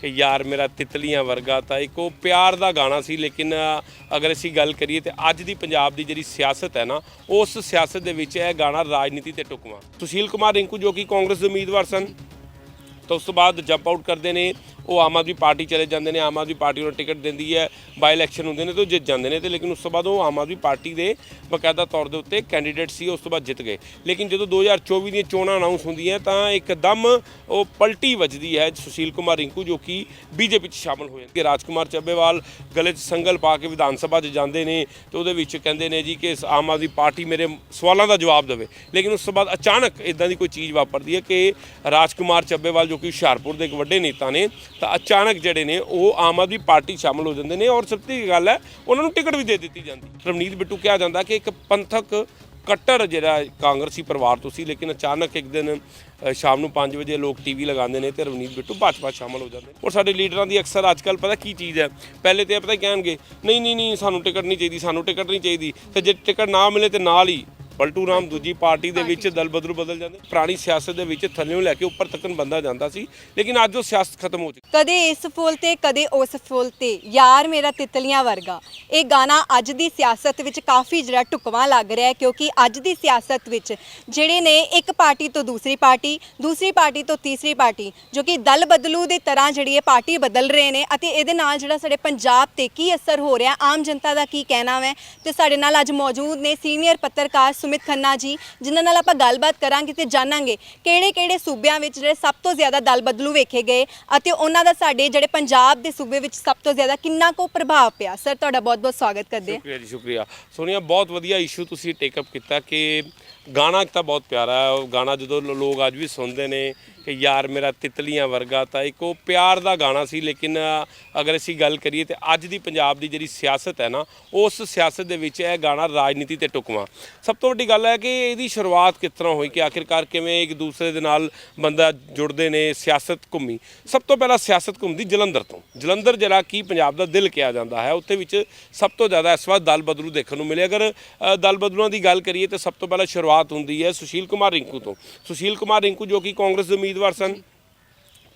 ਕਿ ਯਾਰ ਮੇਰਾ ਤਿਤਲੀਆਂ ਵਰਗਾ ਤਾਂ ਇੱਕ ਉਹ ਪਿਆਰ ਦਾ ਗਾਣਾ ਸੀ, ਲੇਕਿਨ ਅਗਰ ਅਸੀਂ ਗੱਲ ਕਰੀਏ ਤੇ ਅੱਜ ਦੀ ਪੰਜਾਬ ਦੀ ਜਿਹੜੀ ਸਿਆਸਤ ਹੈ ਨਾ, ਉਸ ਸਿਆਸਤ ਦੇ ਵਿੱਚ ਇਹ ਗਾਣਾ ਰਾਜਨੀਤੀ ਤੇ ਟੁਕਵਾ। ਸੁਸ਼ੀਲ ਕੁਮਾਰ ਰਿੰਕੂ ਜੋ ਕਿ ਕਾਂਗਰਸ ਦੇ ਉਮੀਦਵਾਰ ਸਨ, ਤਾਂ ਉਸ ਤੋਂ ਬਾਅਦ ਜੰਪ ਆਊਟ ਕਰਦੇ ਨੇ। ਉਹ ਆਮ ਆਦਮੀ ਪਾਰਟੀ ਚਲੇ ਜਾਂਦੇ ਨੇ, ਆਮ ਆਦਮੀ ਪਾਰਟੀ ਨੂੰ ਟਿਕਟ ਦਿੰਦੀ ਹੈ ਬਾਈ ਇਲੈਕਸ਼ਨ ਹੁੰਦੇ ਨੇ ਤੇ ਉਹ ਜਿੱਤ ਜਾਂਦੇ ਨੇ ਤੇ ਲੇਕਿਨ ਉਸ ਤੋਂ ਬਾਅਦ ਉਹ ਆਮ ਆਦਮੀ ਪਾਰਟੀ ਦੇ ਬਕਾਇਦਾ ਤੌਰ ਦੇ ਉੱਤੇ ਕੈਂਡੀਡੇਟ ਸੀ, ਉਸ ਤੋਂ ਬਾਅਦ ਜਿੱਤ ਗਏ। ਲੇਕਿਨ ਜਦੋਂ 2024 ਦੀਆਂ ਚੋਣਾਂ ਅਨਾਉਂਸ ਹੁੰਦੀਆਂ ਤਾਂ ਇੱਕਦਮ ਉਹ ਪਲਟੀ ਵੱਜਦੀ ਹੈ ਸੁਸ਼ੀਲ ਕੁਮਾਰ ਰਿੰਕੂ, ਜੋ ਕਿ ਬੀਜੇਪੀ 'ਚ ਸ਼ਾਮਲ ਹੋਏ ਕਿ ਰਾਜਕੁਮਾਰ ਚੱਬੇਵਾਲ ਗਲੇ 'ਚ ਸੰਗਲ ਪਾ ਕੇ ਵਿਧਾਨ ਸਭਾ 'ਚ ਜਾਂਦੇ ਨੇ ਤੇ ਉਹਦੇ ਵਿੱਚ ਕਹਿੰਦੇ ਨੇ ਜੀ ਕਿ ਆਮ ਆਦਮੀ ਪਾਰਟੀ ਮੇਰੇ ਸਵਾਲਾਂ ਦਾ ਜਵਾਬ ਦੇਵੇ। ਲੇਕਿਨ ਉਸ ਤੋਂ ਬਾਅਦ ਅਚਾਨਕ ਇਦਾਂ ਦੀ ਕੋਈ ਚੀਜ਼ ਵਾਪਰਦੀ ਹੈ ਕਿ ਰਾਜਕੁਮਾਰ ਚੱਬੇਵਾਲ, ਜੋ ਕਿ ਹੁਸ਼ਿਆਰਪੁਰ ਦੇ ਇੱਕ ਵੱਡੇ ਨੇਤਾ ਨੇ ਤਾਂ ਅਚਾਨਕ ਜਿਹੜੇ ਨੇ, ਉਹ ਆਮ ਆਦਮੀ ਪਾਰਟੀ 'ਚ ਸ਼ਾਮਲ ਹੋ ਜਾਂਦੇ ਨੇ ਔਰ ਸਭ ਤੋਂ ਗੱਲ ਹੈ, ਉਹਨਾਂ ਨੂੰ ਟਿਕਟ ਵੀ ਦੇ ਦਿੱਤੀ ਜਾਂਦੀ। ਰਵਨੀਤ ਬਿੱਟੂ ਕਿਹਾ ਜਾਂਦਾ ਕਿ ਇੱਕ ਪੰਥਕ ਕੱਟਰ ਜਿਹੜਾ ਕਾਂਗਰਸੀ ਪਰਿਵਾਰ ਤੋਂ ਸੀ, ਲੇਕਿਨ ਅਚਾਨਕ ਇੱਕ ਦਿਨ ਸ਼ਾਮ ਨੂੰ 5 ਵਜੇ ਲੋਕ ਟੀਵੀ ਲਗਾਉਂਦੇ ਨੇ ਤੇ ਰਵਨੀਤ ਬਿੱਟੂ ਭਾਜਪਾ 'ਚ ਸ਼ਾਮਲ ਹੋ ਜਾਂਦੇ ਨੇ। ਔਰ ਸਾਡੇ ਲੀਡਰਾਂ ਦੀ ਅਕਸਰ ਅੱਜਕੱਲ ਪਤਾ ਕੀ ਚੀਜ਼ ਹੈ, ਪਹਿਲੇ ਤੇ ਇਹ ਪਤਾ ਕਹਿਣਗੇ, ਨਹੀਂ ਨਹੀਂ ਨਹੀਂ, ਸਾਨੂੰ ਟਿਕਟ ਨਹੀਂ ਚਾਹੀਦੀ, ਸਾਨੂੰ ਟਿਕਟ ਨਹੀਂ ਚਾਹੀਦੀ, ਤੇ ਜੇ ਟਿਕਟ ਨਾ ਮਿਲੇ ਤੇ ਨਾਲ ਹੀ ਪਲਟੂ ਰਾਮ ਦੂਜੀ ਪਾਰਟੀ ਦੇ ਵਿੱਚ ਦਲ ਬਦਲੂ ਬਦਲ ਜਾਂਦੇ। ਪੁਰਾਣੀ ਸਿਆਸਤ ਦੇ ਵਿੱਚ ਥੱਲੇੋਂ ਲੈ ਕੇ ਉੱਪਰ ਤੱਕਨ ਬੰਦਾ ਜਾਂਦਾ ਸੀ। ਲੇਕਿਨ ਅੱਜ ਉਹ ਸਿਆਸਤ ਖਤਮ ਹੋ ਚੁੱਕੀ। ਕਦੇ ਇਸ ਫੁੱਲ ਤੇ ਕਦੇ ਉਸ ਫੁੱਲ ਤੇ। ਯਾਰ ਮੇਰਾ ਤਿਤਲੀਆਂ ਵਰਗਾ। ਇਹ ਗਾਣਾ ਅੱਜ ਦੀ ਸਿਆਸਤ ਵਿੱਚ ਕਾਫੀ ਜਿਹੜਾ ਢੁਕਵਾਂ ਲੱਗ ਰਿਹਾ ਹੈ ਕਿਉਂਕਿ ਅੱਜ ਦੀ ਸਿਆਸਤ ਵਿੱਚ ਜਿਹੜੇ ਨੇ ਇੱਕ ਪਾਰਟੀ ਤੋਂ ਦੂਸਰੀ ਪਾਰਟੀ ਦੂਸਰੀ ਪਾਰਟੀ ਤੋਂ ਤੀਸਰੀ ਪਾਰਟੀ ਜੋ ਕਿ ਦਲ ਬਦਲੂ ਦੀ ਤਰ੍ਹਾਂ ਜਿਹੜੀ ਇਹ ਪਾਰਟੀ ਬਦਲ ਰਹੇ ਨੇ ਅਤੇ ਇਹਦੇ ਨਾਲ ਜਿਹੜਾ ਸਾਡੇ ਪੰਜਾਬ ਤੇ ਕੀ ਅਸਰ ਹੋ ਰਿਹਾ ਆਮ ਜਨਤਾ ਦਾ ਕੀ ਕਹਿਣਾ ਹੈ ਤੇ ਸਾਡੇ ਨਾਲ ਅੱਜ ਮੌਜੂਦ ਨੇ ਸੀਨੀਅਰ ਪੱਤਰਕਾਰ ਸੁਮਿਤ ਖੰਨਾ ਜੀ, ਜਿਨ੍ਹਾਂ ਨਾਲ ਆਪਾਂ ਗੱਲਬਾਤ ਕਰਾਂਗੇ ਤੇ ਜਾਣਾਂਗੇ ਕਿਹੜੇ ਕਿਹੜੇ ਸੂਬਿਆਂ ਵਿੱਚ ਜਿਹੜੇ ਸਭ ਤੋਂ ਜ਼ਿਆਦਾ ਦਲ ਬਦਲੂ ਵੇਖੇ ਗਏ ਅਤੇ ਉਹਨਾਂ ਦਾ ਸਾਡੇ ਜਿਹੜੇ ਪੰਜਾਬ ਦੇ ਸੂਬੇ ਵਿੱਚ ਸਭ ਤੋਂ ਜ਼ਿਆਦਾ ਕਿੰਨਾ ਕੋ ਪ੍ਰਭਾਵ ਪਿਆ। ਸਰ ਤੁਹਾਡਾ ਬਹੁਤ ਬਹੁਤ ਸਵਾਗਤ ਕਰਦੇ ਹਾਂ। ਸ਼ੁਕਰੀਆ ਜੀ, ਸ਼ੁਕਰੀਆ। ਸੋਨੀਆ ਬਹੁਤ ਵਧੀਆ ਇਸ਼ੂ ਤੁਸੀਂ ਟੇਕ ਅਪ ਕੀਤਾ ਕਿ ਗਾਣਾ ਇੱਕ ਤਾਂ ਬਹੁਤ ਪਿਆਰਾ ਹੈ ਉਹ ਗਾਣਾ ਜਦੋਂ ਲੋ- ਲੋਕ ਅੱਜ ਵੀ ਸੁਣਦੇ ਨੇ ਕਿ ਯਾਰ ਮੇਰਾ ਤਿਤਲੀਆਂ ਵਰਗਾ ਤਾਂ ਇੱਕ ਉਹ ਪਿਆਰ ਦਾ ਗਾਣਾ ਸੀ ਲੇਕਿਨ ਅਗਰ ਅਸੀਂ ਗੱਲ ਕਰੀਏ ਤੇ ਅੱਜ ਦੀ ਪੰਜਾਬ ਦੀ ਜਿਹੜੀ ਸਿਆਸਤ ਹੈ ਨਾ ਉਸ ਸਿਆਸਤ ਦੇ ਵਿੱਚ ਇਹ ਗਾਣਾ ਰਾਜਨੀਤੀ ਤੇ ਟੁਕਵਾ ਸਭ ਤੋਂ ਵੱਡੀ ਗੱਲ ਹੈ ਕਿ ਇਹਦੀ ਸ਼ੁਰੂਆਤ ਕਿਸ ਤਰ੍ਹਾਂ ਹੋਈ ਕਿ ਆਖਿਰਕਾਰ ਕਿਵੇਂ ਇੱਕ ਦੂਸਰੇ ਦੇ ਨਾਲ ਬੰਦਾ ਜੁੜਦੇ ਨੇ ਸਿਆਸਤ ਘੁੰਮੀ। ਸਭ ਤੋਂ ਪਹਿਲਾਂ ਸਿਆਸਤ ਘੁੰਮਦੀ ਜਲੰਧਰ ਤੋਂ। ਜਲੰਧਰ ਜਿਹੜਾ ਕੀ ਪੰਜਾਬ ਦਾ ਦਿਲ ਕਿਹਾ ਜਾਂਦਾ ਹੈ ਉੱਥੇ ਵਿੱਚ ਸਭ ਤੋਂ ਜ਼ਿਆਦਾ ਇਸ ਵਾਰ ਦਲ ਬਦਲੂ ਦੇਖਣ ਨੂੰ ਮਿਲੇ। ਅਗਰ ਅ, ਦਲ ਬਦਲੂਆਂ ਦੀ ਗੱਲ ਕਰੀਏ ਤਾਂ ਸਭ ਤੋਂ ਪਹਿਲਾਂ ਸ਼ੁਰੂਆਤ ਹੁੰਦੀ ਹੈ ਸੁਸ਼ੀਲ ਕੁਮਾਰ ਰਿੰਕੂ ਤੋਂ। ਸੁਸ਼ੀਲ ਕੁਮਾਰ ਰਿੰਕੂ ਜੋ ਕਿ ਕਾਂਗਰਸ ਦੇ ਉਮੀਦਵਾਰ ਸਨ,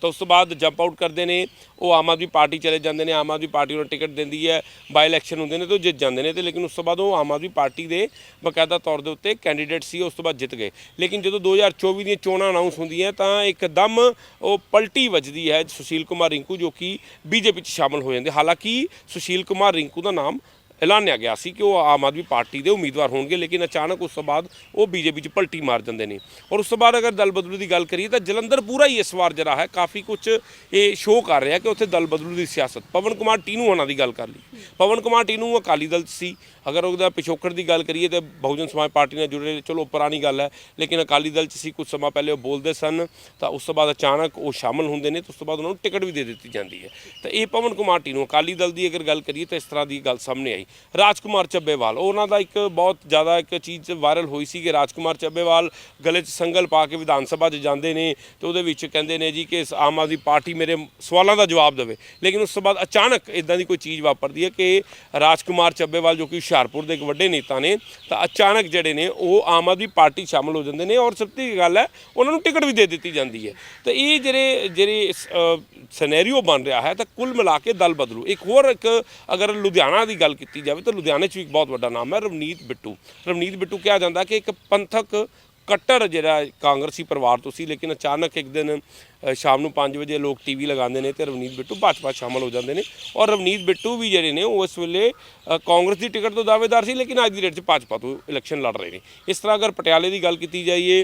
ਤਾਂ ਉਸ ਤੋਂ ਬਾਅਦ ਜੰਪ ਆਊਟ ਕਰਦੇ ਨੇ, ਉਹ ਆਮ ਆਦਮੀ ਪਾਰਟੀ ਚਲੇ ਜਾਂਦੇ ਨੇ, ਆਮ ਆਦਮੀ ਪਾਰਟੀ ਨੂੰ ਟਿਕਟ ਦਿੰਦੀ ਹੈ ਬਾਈ ਇਲੈਕਸ਼ਨ ਹੁੰਦੇ ਨੇ ਤੇ ਉਹ ਜਿੱਤ ਜਾਂਦੇ ਨੇ ਤੇ ਲੇਕਿਨ ਉਸ ਤੋਂ ਬਾਅਦ ਉਹ ਆਮ ਆਦਮੀ ਪਾਰਟੀ ਦੇ ਬਕਾਇਦਾ ਤੌਰ ਦੇ ਉੱਤੇ ਕੈਂਡੀਡੇਟ ਸੀ, ਉਸ ਤੋਂ ਬਾਅਦ ਜਿੱਤ ਗਏ। ਲੇਕਿਨ ਜਦੋਂ 2024 ਦੀਆਂ ਚੋਣਾਂ ਅਨਾਉਂਸ ਹੁੰਦੀਆਂ ਤਾਂ ਇੱਕਦਮ ਉਹ ਪਲਟੀ ਵੱਜਦੀ ਹੈ ਸੁਸ਼ੀਲ ਕੁਮਾਰ ਰਿੰਕੂ ਜੋ ਕਿ ਬੀਜੇਪੀ 'ਚ ਸ਼ਾਮਲ ਹੋ ਜਾਂਦੇ। ਹਾਲਾਂਕਿ ਸੁਸ਼ੀਲ ਕੁਮਾਰ ਰਿੰਕੂ ਦਾ ਨਾਮ ਐਲਾਨਿਆ ਗਿਆ ਸੀ ਕਿ ਉਹ ਆਮ ਆਦਮੀ ਪਾਰਟੀ ਦੇ ਉਮੀਦਵਾਰ ਹੋਣਗੇ, ਲੇਕਿਨ ਅਚਾਨਕ ਉਸ ਤੋਂ ਬਾਅਦ ਉਹ ਬੀਜੇਪੀ 'ਚ ਪਲਟੀ ਮਾਰ ਜਾਂਦੇ ਨੇ। ਔਰ ਉਸ ਤੋਂ ਬਾਅਦ ਅਗਰ ਦਲ ਬਦਲੂ ਦੀ ਗੱਲ ਕਰੀਏ ਤਾਂ ਜਲੰਧਰ ਪੂਰਾ ਹੀ ਇਸ ਵਾਰ ਜਿਹੜਾ ਹੈ ਕਾਫੀ ਕੁਝ ਇਹ ਸ਼ੋਅ ਕਰ ਰਿਹਾ ਕਿ ਉੱਥੇ ਦਲ ਬਦਲੂ ਦੀ ਸਿਆਸਤ। ਪਵਨ ਕੁਮਾਰ ਟੀਨੂ ਉਹਨਾਂ ਦੀ ਗੱਲ ਕਰ ਲਈ ਪਵਨ ਕੁਮਾਰ ਟੀਨੂ ਅਕਾਲੀ ਦਲ 'ਚ ਸੀ। ਅਗਰ ਉਹਦਾ ਪਿਛੋਕੜ ਦੀ ਗੱਲ ਕਰੀਏ ਤਾਂ ਬਹੁਜਨ ਸਮਾਜ ਪਾਰਟੀ ਨਾਲ ਜੁੜੇ, ਚਲੋ ਪੁਰਾਣੀ ਗੱਲ ਹੈ, ਲੇਕਿਨ ਅਕਾਲੀ ਦਲ 'ਚ ਸੀ ਕੁਝ ਸਮਾਂ ਪਹਿਲੇ ਉਹ ਬੋਲਦੇ ਸਨ, ਤਾਂ ਉਸ ਤੋਂ ਬਾਅਦ ਅਚਾਨਕ ਉਹ ਸ਼ਾਮਲ ਹੁੰਦੇ ਨੇ ਤੇ ਉਸ ਤੋਂ ਬਾਅਦ ਉਹਨਾਂ ਨੂੰ ਟਿਕਟ ਵੀ ਦੇ ਦਿੱਤੀ ਜਾਂਦੀ ਹੈ। ਤਾਂ ਇਹ ਪਵਨ ਕੁਮਾਰ ਟੀਨੂ, ਅਕਾਲੀ ਦਲ ਦੀ ਅਗਰ ਗੱਲ ਕਰੀਏ ਤਾਂ ਇਸ ਤਰ੍ਹਾਂ ਦੀ ਗੱਲ ਸਾਹਮਣੇ ਆਈ। ਰਾਜਕੁਮਾਰ ਚੱਬੇਵਾਲ। ਉਹਨਾਂ ਦਾ ਇੱਕ ਬਹੁਤ ਜ਼ਿਆਦਾ ਇੱਕ ਚੀਜ਼ ਵਾਇਰਲ ਹੋਈ ਸੀ ਕਿ ਰਾਜਕੁਮਾਰ ਚੱਬੇਵਾਲ ਗਲੇ 'ਚ ਸੰਗਲ ਪਾ ਕੇ ਵਿਧਾਨ ਸਭਾ 'ਚ ਜਾਂਦੇ ਨੇ ਤੇ ਉਹਦੇ ਵਿੱਚ ਕਹਿੰਦੇ ਨੇ ਜੀ ਕਿ ਆਮ ਆਦਮੀ ਪਾਰਟੀ ਮੇਰੇ ਸਵਾਲਾਂ ਦਾ ਜਵਾਬ ਦੇਵੇ। ਲੇਕਿਨ ਉਸ ਤੋਂ ਬਾਅਦ ਅਚਾਨਕ ਇਦਾਂ ਦੀ ਕੋਈ ਚੀਜ਼ ਵਾਪਰਦੀ ਹੈ ਕਿ ਰਾਜਕੁਮਾਰ ਚੱਬੇਵਾਲ ਜੋ ਕਿ ਹੁਸ਼ਿਆਰਪੁਰ ਦੇ ਇੱਕ ਵੱਡੇ ਨੇਤਾ ਨੇ, ਤਾਂ ਅਚਾਨਕ ਜਿਹੜੇ ਨੇ ਉਹ ਆਮ ਆਦਮੀ ਪਾਰਟੀ 'ਚ ਸ਼ਾਮਲ ਹੋ ਜਾਂਦੇ ਨੇ ਔਰ ਸਭ ਤੋਂ ਗੱਲ ਹੈ ਉਹਨਾਂ ਨੂੰ ਟਿਕਟ ਵੀ ਦੇ ਦਿੱਤੀ ਜਾਂਦੀ ਹੈ। ਤਾਂ ਇਹ ਜਿਹੜੇ ਜਿਹੜੇ ਸਿਨੈਰੀਓ ਬਣ ਰਿਹਾ ਹੈ ਤਾਂ ਕੁੱਲ ਮਿਲਾ ਕੇ ਦਲ ਬਦਲੂ। ਇੱਕ ਹੋਰ ਇੱਕ ਅਗਰ ਲੁਧਿਆਣਾ ਦੀ ਗੱਲ ਕੀਤੀ ਕੀਤੀ ਜਾਵੇ ਤਾਂ ਲੁਧਿਆਣੇ 'ਚ ਵੀ ਇੱਕ ਬਹੁਤ ਵੱਡਾ ਨਾਮ ਹੈ, ਰਵਨੀਤ ਬਿੱਟੂ। ਰਵਨੀਤ ਬਿੱਟੂ ਕਿਹਾ ਜਾਂਦਾ ਕਿ ਇੱਕ ਪੰਥਕ ਕੱਟਰ ਜਿਹੜਾ ਕਾਂਗਰਸੀ ਪਰਿਵਾਰ ਤੋਂ ਸੀ ਲੇਕਿਨ ਅਚਾਨਕ ਇੱਕ ਦਿਨ ਸ਼ਾਮ ਨੂੰ 5 ਵਜੇ ਲੋਕ ਟੀਵੀ ਲਗਾਉਂਦੇ ਨੇ ਤੇ ਰਵਨੀਤ ਬਿੱਟੂ ਭਾਜਪਾ 'ਚ ਸ਼ਾਮਲ ਹੋ ਜਾਂਦੇ ਨੇ ਔਰ ਰਵਨੀਤ ਬਿੱਟੂ ਵੀ ਜਿਹੜੇ ਨੇ ਉਹ ਇਸ ਵੇਲੇ ਕਾਂਗਰਸ ਦੀ ਟਿਕਟ ਤੋਂ ਦਾਅਵੇਦਾਰ ਸੀ, ਲੇਕਿਨ ਅੱਜ ਦੀ ਡੇਟ 'ਚ ਭਾਜਪਾ ਤੋਂ ਇਲੈਕਸ਼ਨ ਲੜ ਰਹੇ ਨੇ। ਇਸ ਤਰ੍ਹਾਂ ਅਗਰ ਪਟਿਆਲੇ ਦੀ ਗੱਲ ਕੀਤੀ ਜਾਈਏ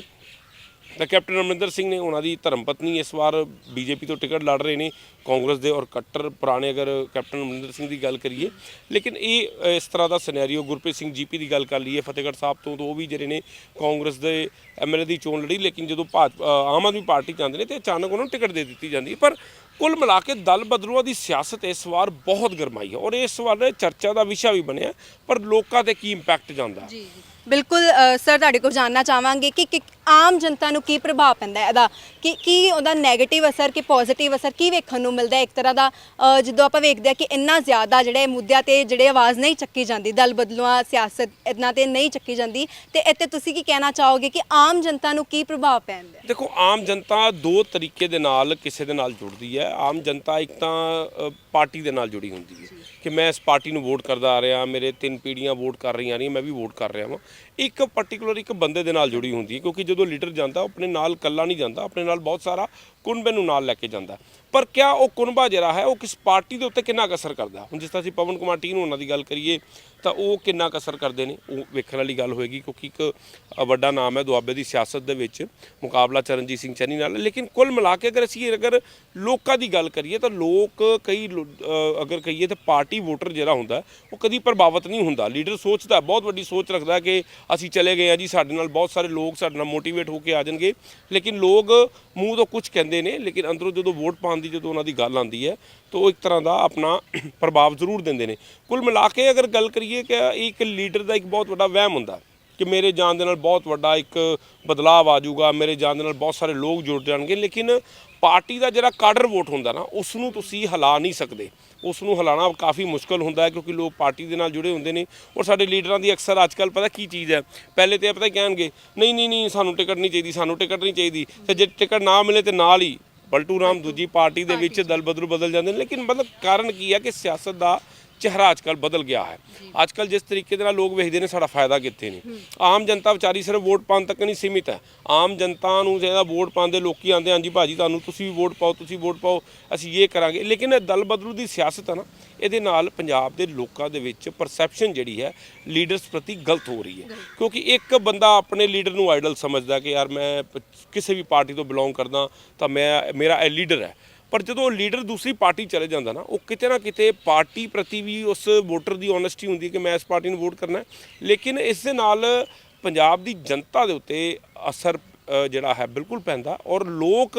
ਤਾਂ ਕੈਪਟਨ ਅਮਰਿੰਦਰ ਸਿੰਘ ਨੇ ਉਹਨਾਂ ਦੀ ਧਰਮ ਪਤਨੀ ਇਸ ਵਾਰ ਬੀਜੇਪੀ ਤੋਂ ਟਿਕਟ ਲੜ ਰਹੇ ਨੇ, ਕਾਂਗਰਸ ਦੇ ਔਰ ਕੱਟਰ ਪੁਰਾਣੇ ਅਗਰ ਕੈਪਟਨ ਅਮਰਿੰਦਰ ਸਿੰਘ ਦੀ ਗੱਲ ਕਰੀਏ। ਲੇਕਿਨ ਇਹ ਇਸ ਤਰ੍ਹਾਂ ਦਾ ਸਿਨੈਰੀਓ ਗੁਰਪ੍ਰੀਤ ਸਿੰਘ ਜੀਪੀ ਦੀ ਗੱਲ ਕਰ ਲਈਏ, ਫਤਿਹਗੜ੍ਹ ਸਾਹਿਬ ਤੋਂ ਤਾਂ ਉਹ ਵੀ ਜਿਹੜੇ ਨੇ ਕਾਂਗਰਸ ਦੇ ਐਮਐਲਏ ਦੀ ਚੋਣ ਲੜੀ, ਲੇਕਿਨ ਜਦੋਂ ਭਾਜ- ਆਮ ਆਦਮੀ ਪਾਰਟੀ ਜਾਂਦੇ ਨੇ ਤੇ ਅਚਾਨਕ ਉਹਨਾਂ ਨੂੰ ਟਿਕਟ ਦੇ ਦਿੱਤੀ ਜਾਂਦੀ ਹੈ। ਪਰ ਕੁੱਲ ਮਿਲਾ ਕੇ ਦਲ ਬਦਲੂਆਂ ਦੀ ਸਿਆਸਤ ਇਸ ਵਾਰ ਬਹੁਤ ਗਰਮਾਈ ਹੈ ਔਰ ਇਸ ਵਾਰ ਚਰਚਾ ਦਾ ਵਿਸ਼ਾ ਵੀ ਬਣਿਆ, ਪਰ ਲੋਕਾਂ ਤੇ ਕੀ ਇੰਪੈਕਟ ਜਾਂਦਾ। ਜੀ ਜੀ। ਬਿਲਕੁਲ ਸਰ, ਤੁਹਾਡੇ ਕੋਲ ਜਾਨਣਾ ਚਾਹਾਂਗੇ ਕਿ ਕਿ ਆਮ ਜਨਤਾ ਨੂੰ ਕੀ ਪ੍ਰਭਾਵ ਪੈਂਦਾ ਹੈ ਇਹਦਾ? ਕਿ, ਕੀ ਉਹਦਾ 네ਗੇਟਿਵ ਅਸਰ, ਕਿ ਪੋਜ਼ਿਟਿਵ ਅਸਰ ਕੀ ਵੇਖਣ ਨੂੰ ਮਿਲਦਾ ਇੱਕ ਤਰ੍ਹਾਂ ਦਾ? ਜਦੋਂ ਆਪਾਂ ਵੇਖਦੇ ਆ ਕਿ ਇੰਨਾ ਜ਼ਿਆਦਾ ਜਿਹੜੇ ਮੁੱਦਿਆਂ ਤੇ ਜਿਹੜੇ ਆਵਾਜ਼ ਨਹੀਂ ਚੱਕੀ ਜਾਂਦੀ, ਦਲ ਬਦਲੂਆਂ, ਸਿਆਸਤ ਇਹਨਾਂ ਤੇ ਨਹੀਂ ਚੱਕੀ ਜਾਂਦੀ, ਤੇ ਇੱਥੇ ਤੁਸੀਂ ਕੀ ਕਹਿਣਾ ਚਾਹੋਗੇ ਕਿ ਆਮ ਜਨਤਾ ਨੂੰ ਕੀ ਪ੍ਰਭਾਵ ਪੈਂਦਾ ਦੇਖੋ, ਆਮ ਜਨਤਾ ਦੋ ਤਰੀਕੇ ਦੇ ਨਾਲ ਕਿਸੇ ਦੇ ਨਾਲ ਜੁੜਦੀ ਹੈ। ਆਮ ਜਨਤਾ ਇੱਕ ਤਾਂ ਪਾਰਟੀ ਦੇ ਨਾਲ ਜੁੜੀ ਹੁੰਦੀ ਹੈ। ਕਿ ਮੈਂ ਇਸ ਪਾਰਟੀ ਨੂੰ ਵੋਟ ਕਰਦਾ ਆ ਰਿਹਾ, ਮੇਰੇ ਤਿੰਨ ਪੀੜ੍ਹੀਆਂ ਵੋਟ ਕਰ ਰਹੀਆਂ ਨੇ, ਮੈਂ ਵੀ ਵੋਟ ਕਰ ਰਿਹਾ ਵਾਂ। ਇੱਕ ਪਾਰਟਿਕੂਲਰ ਇੱਕ ਬੰਦੇ ਦੇ ਨਾਲ ਜੁੜੀ ਹੁੰਦੀ ਹੈ, ਕਿਉਂਕਿ ਜਦੋਂ ਲੀਡਰ ਜਾਂਦਾ, ਉਹ ਆਪਣੇ ਨਾਲ ਇਕੱਲਾ ਨਹੀਂ ਜਾਂਦਾ, ਆਪਣੇ ਨਾਲ ਬਹੁਤ ਸਾਰਾ ਕੁਨਬੇ ਨੂੰ ਨਾਲ ਲੈ ਕੇ ਜਾਂਦਾ। ਪਰ ਕਿਆ ਉਹ ਕੁਨਬਾ ਜਿਹੜਾ ਹੈ, ਉਹ ਕਿਸ ਪਾਰਟੀ ਦੇ ਉੱਤੇ ਕਿੰਨਾ ਕੁ ਅਸਰ ਕਰਦਾ? ਹੁਣ ਜਿਸ ਤਰ੍ਹਾਂ ਅਸੀਂ ਪਵਨ ਕੁਮਾਰ ਟੀ ਨੂੰ ਉਹਨਾਂ ਦੀ ਗੱਲ ਕਰੀਏ, ਤਾਂ ਉਹ ਕਿੰਨਾ ਕੁ ਅਸਰ ਕਰਦੇ ਨੇ? ਉਹ ਵੇਖਣ ਵਾਲੀ ਗੱਲ ਹੋਏਗੀ, ਕਿਉਂਕਿ ਇੱਕ ਵੱਡਾ ਨਾਮ ਹੈ ਦੁਆਬੇ ਦੀ ਸਿਆਸਤ ਦੇ ਵਿੱਚ, ਮੁਕਾਬਲਾ ਚਰਨਜੀਤ ਸਿੰਘ ਚੰਨੀ ਨਾਲ। ਲੇਕਿਨ ਕੁੱਲ ਮਿਲਾ ਕੇ ਅਗਰ ਅਸੀਂ ਅਗਰ ਲੋਕਾਂ ਦੀ ਗੱਲ ਕਰੀਏ, ਤਾਂ ਲੋਕ ਕਈ ਲੋ- ਅਗਰ ਕਹੀਏ ਤਾਂ ਪਾਰਟੀ ਵੋਟਰ ਜਿਹੜਾ ਹੁੰਦਾ, ਉਹ ਕਦੀ ਪ੍ਰਭਾਵਿਤ ਨਹੀਂ ਹੁੰਦਾ। ਲੀਡਰ ਸੋਚਦਾ, ਬਹੁਤ ਵੱਡੀ ਸੋਚ ਰੱਖਦਾ ਕਿ ਅਸੀਂ ਚਲੇ ਗਏ ਆ ਜੀ, ਸਾਡੇ ਨਾਲ ਬਹੁਤ ਸਾਰੇ ਲੋਕ ਸਾਡੇ ਨਾਲ ਮੋਟੀਵੇਟ ਹੋ ਕੇ ਆ ਜਾਣਗੇ। ਲੇਕਿਨ ਲੋਕ ਮੂੰਹ ਤੋਂ ਕੁਝ ਕਹਿੰਦੇ ਨੇ, ਲੇਕਿਨ ਅੰਦਰੋਂ ਜਦੋਂ ਵੋਟ ਪਾਉਣ ਦੀ, ਜਦੋਂ ਉਹਨਾਂ ਦੀ ਗੱਲ ਆਉਂਦੀ ਹੈ, ਤਾਂ ਉਹ ਇੱਕ ਤਰ੍ਹਾਂ ਦਾ ਆਪਣਾ ਪ੍ਰਭਾਵ ਜ਼ਰੂਰ ਦਿੰਦੇ ਨੇ। ਕੁੱਲ ਮਿਲਾ ਕੇ ਅਗਰ ਗੱਲ ਕਰੀਏ ਕਿ ਇੱਕ ਲੀਡਰ ਦਾ ਇੱਕ ਬਹੁਤ ਵੱਡਾ ਵਹਿਮ ਹੁੰਦਾ ਕਿ ਮੇਰੇ ਜਾਣ ਦੇ ਨਾਲ ਬਹੁਤ ਵੱਡਾ ਇੱਕ ਬਦਲਾਅ ਆ ਜਾਊਗਾ ਮੇਰੇ ਜਾਣ ਦੇ ਨਾਲ ਬਹੁਤ ਸਾਰੇ ਲੋਕ ਜੁੜ ਜਾਣਗੇ ਲੇਕਿਨ ਪਾਰਟੀ ਦਾ ਜਿਹੜਾ ਕਾਡਰ ਵੋਟ ਹੁੰਦਾ ਨਾ ਉਸ ਨੂੰ ਤੁਸੀਂ ਹਿਲਾ ਨਹੀਂ ਸਕਦੇ। ਉਸ ਨੂੰ ਹਿਲਾਣਾ ਕਾਫੀ ਮੁਸ਼ਕਲ ਹੁੰਦਾ ਹੈ ਕਿਉਂਕਿ ਲੋਕ ਪਾਰਟੀ ਦੇ ਨਾਲ ਜੁੜੇ ਹੁੰਦੇ ਨੇ ਔਰ ਸਾਡੇ ਲੀਡਰਾਂ ਦੀ ਅਕਸਰ ਅੱਜਕੱਲ ਪਤਾ ਕੀ ਚੀਜ਼ ਹੈ? ਪਹਿਲੇ ਤੇ ਪਤਾ ਕਹਿਣਗੇ ਨਹੀਂ ਨਹੀਂ ਨਹੀਂ ਸਾਨੂੰ ਟਿਕਟ ਨਹੀਂ ਚਾਹੀਦੀ ਸਾਨੂੰ ਟਿਕਟ ਨਹੀਂ ਚਾਹੀਦੀ। ਤੇ ਜੇ ਟਿਕਟ ਨਾ ਮਿਲੇ ਤੇ ਨਾਲ ਹੀ ਬਲਟੂ ਰਾਮ ਦੂਜੀ ਪਾਰਟੀ ਦੇ ਵਿੱਚ ਦਲ ਬਦਲੂ ਬਦਲ ਜਾਂਦੇ ਨੇ। ਲੇਕਿਨ ਮਤਲਬ ਕਾਰਨ ਕੀ ਹੈ ਕਿ ਸਿਆਸਤ ਦਾ ਚਿਹਰਾ ਅੱਜਕੱਲ ਬਦਲ ਗਿਆ ਹੈ। ਅੱਜਕੱਲ ਜਿਸ ਤਰੀਕੇ ਦੇ ਨਾਲ ਲੋਕ ਵੇਖਦੇ ਨੇ ਸਾਡਾ ਫਾਇਦਾ ਕਿੱਥੇ ਨੇ? ਆਮ ਜਨਤਾ ਵਿਚਾਰੀ ਸਿਰਫ ਵੋਟ ਪਾਉਣ ਤੱਕ ਨਹੀਂ ਸੀਮਿਤ ਹੈ। ਆਮ ਜਨਤਾ ਨੂੰ ਜਿਹੜਾ ਵੋਟ ਪਾਉਂਦੇ ਲੋਕੀ ਆਂਦੇ ਹਾਂਜੀ ਭਾਜੀ ਤੁਹਾਨੂੰ ਤੁਸੀਂ ਵੀ ਵੋਟ ਪਾਓ ਤੁਸੀਂ ਵੋਟ ਪਾਓ ਅਸੀਂ ਇਹ ਕਰਾਂਗੇ। ਲੇਕਿਨ ਇਹ ਦਲ ਬਦਲੂ ਦੀ ਸਿਆਸਤ ਹੈ ਨਾ ਇਹਦੇ ਨਾਲ ਪੰਜਾਬ ਦੇ ਲੋਕਾਂ ਦੇ ਵਿੱਚ ਪਰਸੈਪਸ਼ਨ ਜਿਹੜੀ ਹੈ ਲੀਡਰਸ ਪ੍ਰਤੀ ਗਲਤ ਹੋ ਰਹੀ ਹੈ। ਕਿਉਂਕਿ ਇੱਕ ਬੰਦਾ ਆਪਣੇ ਲੀਡਰ ਨੂੰ ਆਈਡਲ ਸਮਝਦਾ ਕਿ ਯਾਰ ਮੈਂ ਕਿਸੇ ਵੀ ਪਾਰਟੀ ਤੋਂ ਬਿਲੋਂਗ ਕਰਦਾ ਤਾਂ ਮੈਂ ਮੇਰਾ ਇਹ ਲੀਡਰ ਹੈ। ਪਰ ਜਦੋਂ ਉਹ ਲੀਡਰ ਦੂਸਰੀ ਪਾਰਟੀ ਚਲੇ ਜਾਂਦਾ ਨਾ, ਉਹ ਕਿਤੇ ਨਾ ਕਿਤੇ ਪਾਰਟੀ ਪ੍ਰਤੀ ਵੀ ਉਸ ਵੋਟਰ ਦੀ ਓਨੈਸਟੀ ਹੁੰਦੀ ਕਿ ਮੈਂ ਇਸ ਪਾਰਟੀ ਨੂੰ ਵੋਟ ਕਰਨਾ ਲੇਕਿਨ ਇਸ ਦੇ ਨਾਲ ਪੰਜਾਬ ਦੀ ਜਨਤਾ ਦੇ ਉੱਤੇ ਅਸਰ ਜਿਹੜਾ ਹੈ ਬਿਲਕੁਲ ਪੈਂਦਾ ਔਰ ਲੋਕ